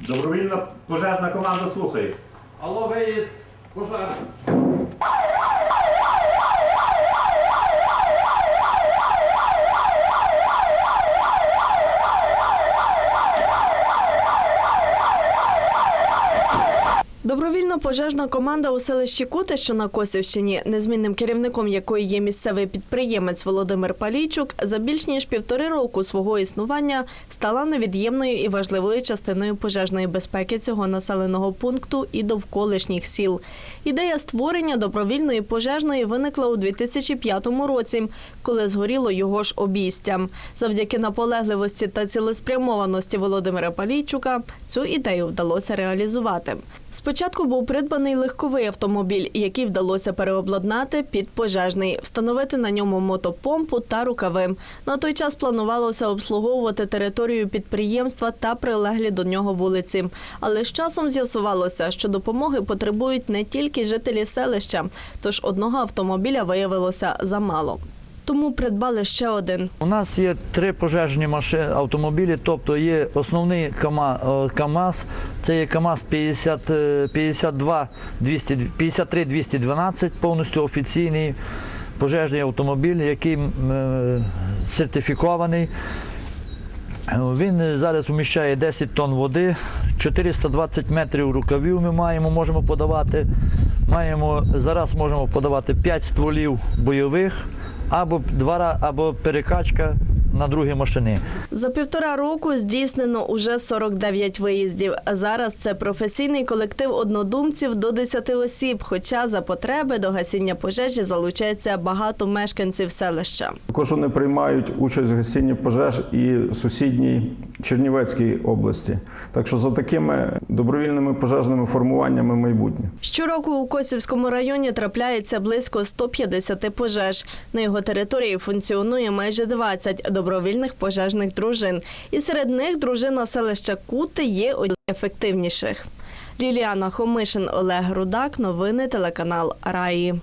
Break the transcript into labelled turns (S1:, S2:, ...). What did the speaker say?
S1: Добровільна пожежна команда слухає.
S2: Алло, виїзд, пожар.
S3: Добровільна пожежна команда у селищі Кути, що на Косівщині, незмінним керівником якої є місцевий підприємець Володимир Палійчук, за більш ніж півтори року свого існування стала невід'ємною і важливою частиною пожежної безпеки цього населеного пункту і довколишніх сіл. Ідея створення добровільної пожежної виникла у 2005 році, коли згоріло його ж обійстя. Завдяки наполегливості та цілеспрямованості Володимира Палійчука цю ідею вдалося реалізувати. Спочатку був придбаний легковий автомобіль, який вдалося переобладнати під пожежний, встановити на ньому мотопомпу та рукави. На той час планувалося обслуговувати територію підприємства та прилеглі до нього вулиці. Але з часом з'ясувалося, що допомоги потребують не тільки жителі селища, тож одного автомобіля виявилося замало. Тому придбали ще один.
S4: У нас є три пожежні машини, автомобілі, тобто є основний е, КАМАЗ, це є КАМАЗ 50, е, 52, 200, 53 212, повністю офіційний пожежний автомобіль, який е, сертифікований. Він зараз вміщає 10 тонн води, 420 метрів рукавів ми маємо, можемо подавати. Маємо, зараз можемо подавати 5 стволів бойових або, два, або перекачка на другі машини.
S3: За півтора року здійснено уже 49 виїздів. Зараз це професійний колектив однодумців до 10 осіб. Хоча за потреби до гасіння пожежі залучається багато мешканців селища.
S5: Також вони приймають участь в гасінні пожеж і в сусідній Чернівецькій області. Так що за такими добровільними пожежними формуваннями майбутнє.
S3: Щороку у Косівському районі трапляється близько 150 пожеж. На його території функціонує майже 20 добровільних пожежних дружин. І серед них дружина селища Кути є однією ефективніших. Ліліана Хомишин, Олег Рудак. Новини телеканал Раї.